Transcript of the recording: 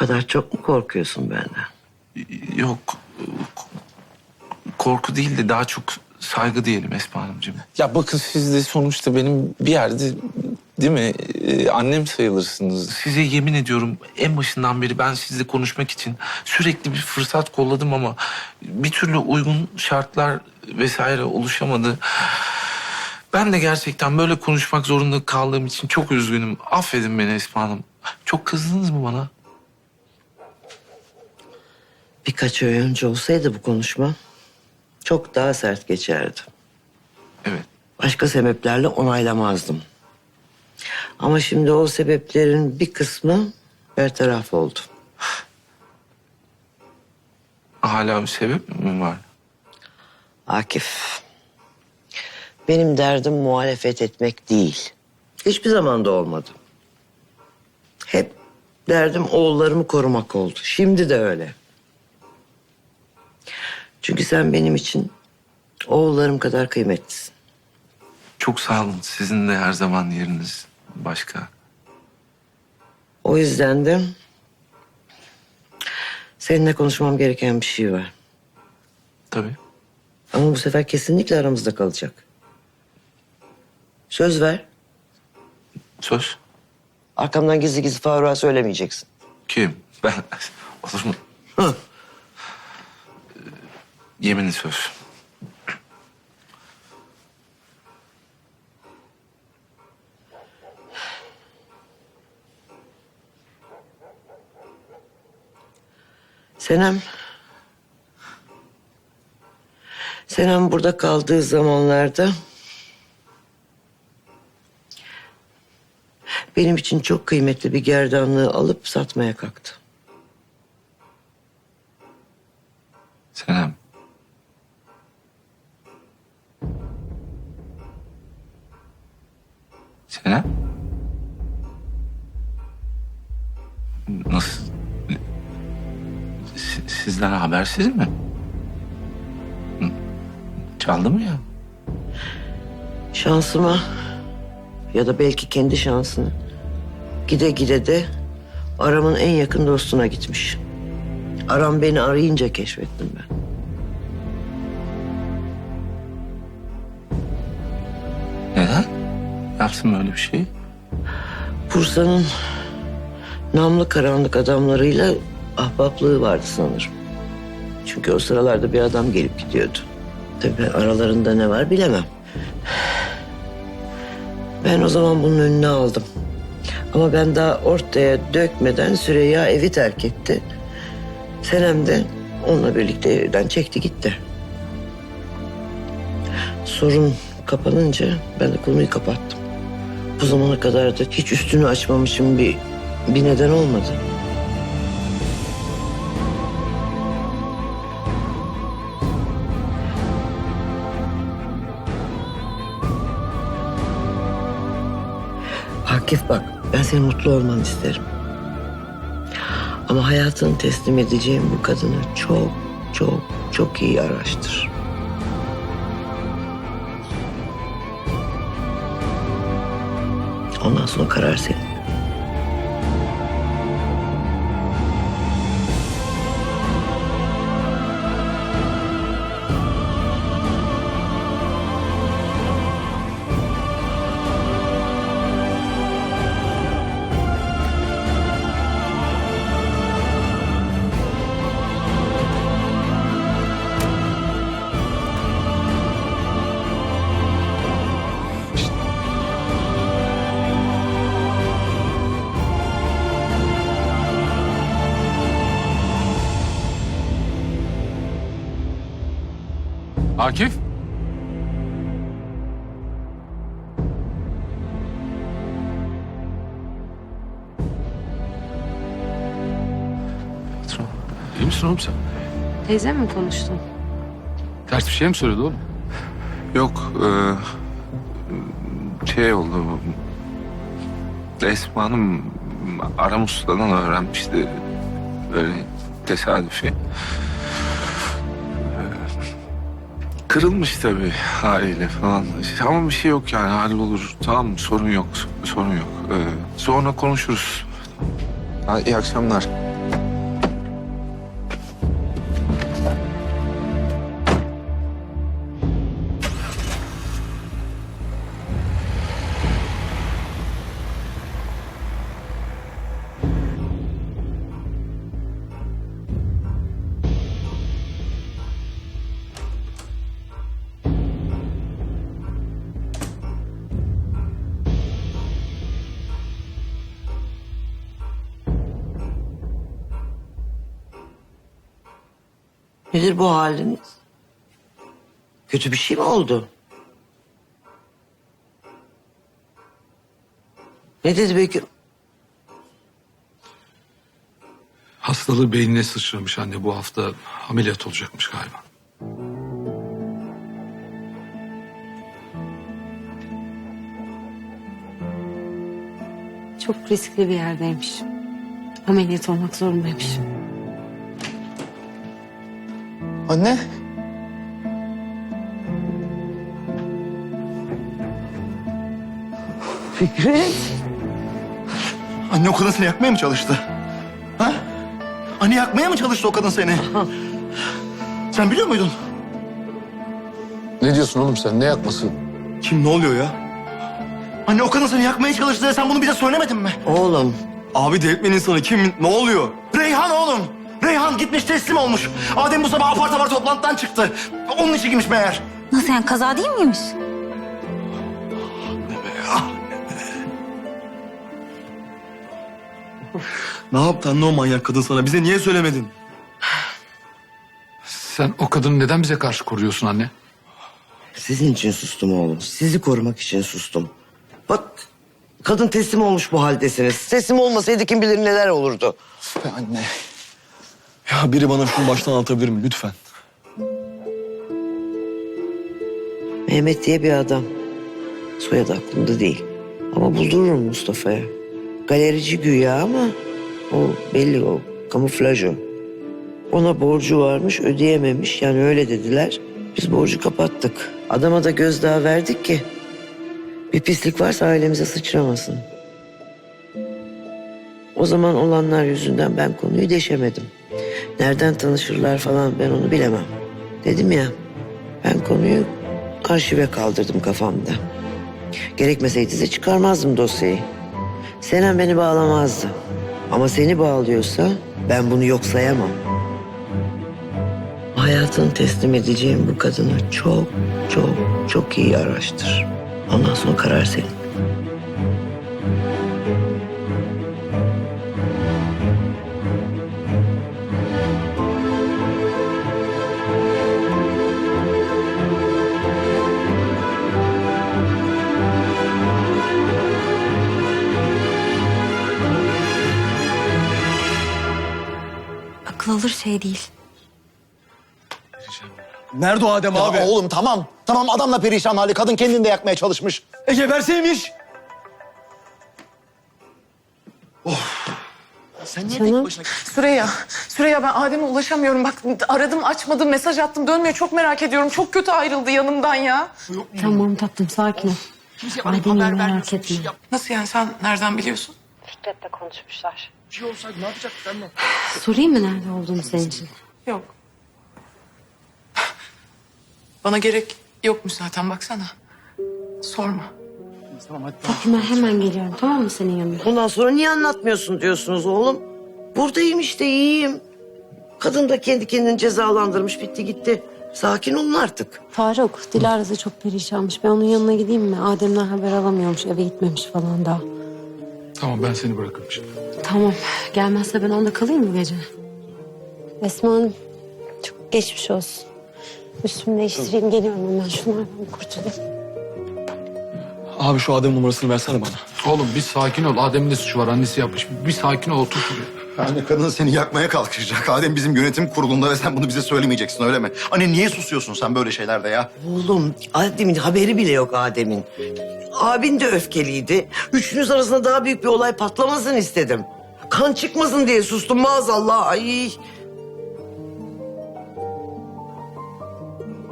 kadar çok mu korkuyorsun benden? Yok. Korku değil de daha çok saygı diyelim Esma Hanımcığım. Ya bakın siz de sonuçta benim bir yerde değil mi e, annem sayılırsınız. Size yemin ediyorum en başından beri ben sizle konuşmak için sürekli bir fırsat kolladım ama bir türlü uygun şartlar vesaire oluşamadı. Ben de gerçekten böyle konuşmak zorunda kaldığım için çok üzgünüm. Affedin beni Esma Hanım. Çok kızdınız mı bana? Birkaç ay önce olsaydı bu konuşma çok daha sert geçerdi. Evet. Başka sebeplerle onaylamazdım. Ama şimdi o sebeplerin bir kısmı bertaraf oldu. Hala bir sebep mi var? Akif, benim derdim muhalefet etmek değil. Hiçbir zaman da olmadı. Hep derdim oğullarımı korumak oldu. Şimdi de öyle. Çünkü sen benim için oğullarım kadar kıymetlisin. Çok sağ olun. Sizin de her zaman yeriniz başka. O yüzden de seninle konuşmam gereken bir şey var. Tabii. Ama bu sefer kesinlikle aramızda kalacak. Söz ver. Söz. Arkamdan gizli gizli Faruk'a söylemeyeceksin. Kim? Ben. Olur mu? Yeminli söz. Senem. Senem burada kaldığı zamanlarda benim için çok kıymetli bir gerdanlığı alıp satmaya kalktı. Senem? Sizden habersiz mi? Çaldı mı ya? Şansıma ya da belki kendi şansını gide gide de Aram'ın en yakın dostuna gitmiş. Aram beni arayınca keşfettim ben. Neden? Yapsın böyle bir şey. Bursa'nın namlı karanlık adamlarıyla ahbaplığı vardı sanırım. Çünkü o sıralarda bir adam gelip gidiyordu. Tabii aralarında ne var bilemem. Ben o zaman bunun önüne aldım. Ama ben daha ortaya dökmeden Süreyya evi terk etti. Senem de onunla birlikte evden çekti gitti. Sorun kapanınca ben de konuyu kapattım. Bu zamana kadar da hiç üstünü açmamışım bir bir neden olmadı. Akif bak ben senin mutlu olmanı isterim. Ama hayatını teslim edeceğim bu kadını çok çok çok iyi araştır. Ondan sonra karar senin. Akif? Patron. İyi misin oğlum sen? Teyze mi konuştun? Ters bir şey mi söyledi oğlum? Yok. E, şey oldu. Esma Hanım Aram Usta'dan öğrenmişti. Böyle tesadüfi. Kırılmış tabii haliyle falan. Ama bir şey yok yani hallolur. Tamam? Sorun yok. Sorun yok. Ee, sonra konuşuruz. Ha, iyi akşamlar. Nedir bu haliniz? Kötü bir şey mi oldu? Ne dedi Bekir? Hastalığı beynine sıçramış anne bu hafta ameliyat olacakmış galiba. Çok riskli bir yerdeymiş. Ameliyat olmak zorundaymış. Anne. Fikret. Anne o kadın seni yakmaya mı çalıştı? Ha? Anne yakmaya mı çalıştı o kadın seni? Sen biliyor muydun? Ne diyorsun oğlum sen? Ne yakması? Kim ne oluyor ya? Anne o kadın seni yakmaya çalıştı. Sen bunu bize söylemedin mi? Oğlum Abi delirtmenin insanı kim? Ne oluyor? Reyhan oğlum. Reyhan gitmiş teslim olmuş. Adem bu sabah apar topar toplantıdan çıktı. Onun için gitmiş meğer. Nasıl yani kaza değil miymiş? Ne yaptı anne o manyak kadın sana? Bize niye söylemedin? Sen o kadını neden bize karşı koruyorsun anne? sizin için sustum oğlum. Sizi korumak için sustum. Bak kadın teslim olmuş bu haldesiniz. Teslim olmasaydı kim bilir neler olurdu. Be anne. Biri bana şunu baştan anlatabilir mi lütfen? Mehmet diye bir adam. Soyadı aklımda değil. Ama buldururum Mustafa'ya. Galerici güya ama o belli o kamuflaj o. Ona borcu varmış ödeyememiş yani öyle dediler. Biz borcu kapattık. Adama da gözdağı verdik ki bir pislik varsa ailemize sıçramasın. O zaman olanlar yüzünden ben konuyu deşemedim. Nereden tanışırlar falan ben onu bilemem. Dedim ya ben konuyu arşive kaldırdım kafamda. Gerekmeseydi de çıkarmazdım dosyayı. Senem beni bağlamazdı. Ama seni bağlıyorsa ben bunu yok sayamam. Hayatını teslim edeceğim bu kadını çok çok çok iyi araştır. Ondan sonra karar senin. Akıl alır şey değil. Nerede o Adem abi? Ya oğlum tamam. Tamam adamla perişan hali. Kadın kendini de yakmaya çalışmış. E geberseymiş. Sen niye Canım. tek başına... Süreyya, Süreyya ben Adem'e ulaşamıyorum. Bak aradım açmadım, mesaj attım dönmüyor. Çok merak ediyorum. Çok kötü ayrıldı yanımdan ya. Tamam tatlım sakin ol. Adem'i merak etme. Nasıl yani sen nereden biliyorsun? Fikret'le konuşmuşlar. Bir şey olsaydı ne yapacaktık anne? Sorayım mı nerede olduğunu senin için? Yok. Bana gerek yokmuş zaten baksana. Sorma. Tatlım ben hemen geliyorum tamam mı senin yanına? Bundan sonra niye anlatmıyorsun diyorsunuz oğlum? Buradayım işte iyiyim. Kadın da kendi kendini cezalandırmış bitti gitti. Sakin olun artık. Faruk, Dilara da çok perişanmış. Ben onun yanına gideyim mi? Adem'den haber alamıyormuş, eve gitmemiş falan daha. Tamam ben seni bırakırım şimdi. Tamam, gelmezse ben onda kalayım mı gece? Esma Hanım, çok geçmiş olsun. Üstümü değiştireyim, geliyorum hemen. Şunlardan kurtulayım. Abi şu Adem numarasını versene bana. Oğlum bir sakin ol. Adem'in de suçu var. Annesi yapmış. Bir sakin ol otur şuraya. Anne kadın seni yakmaya kalkışacak. Adem bizim yönetim kurulunda ve sen bunu bize söylemeyeceksin öyle mi? Anne niye susuyorsun sen böyle şeylerde ya? Oğlum Adem'in haberi bile yok Adem'in. Abin de öfkeliydi. Üçünüz arasında daha büyük bir olay patlamasın istedim. Kan çıkmasın diye sustum maazallah. Ay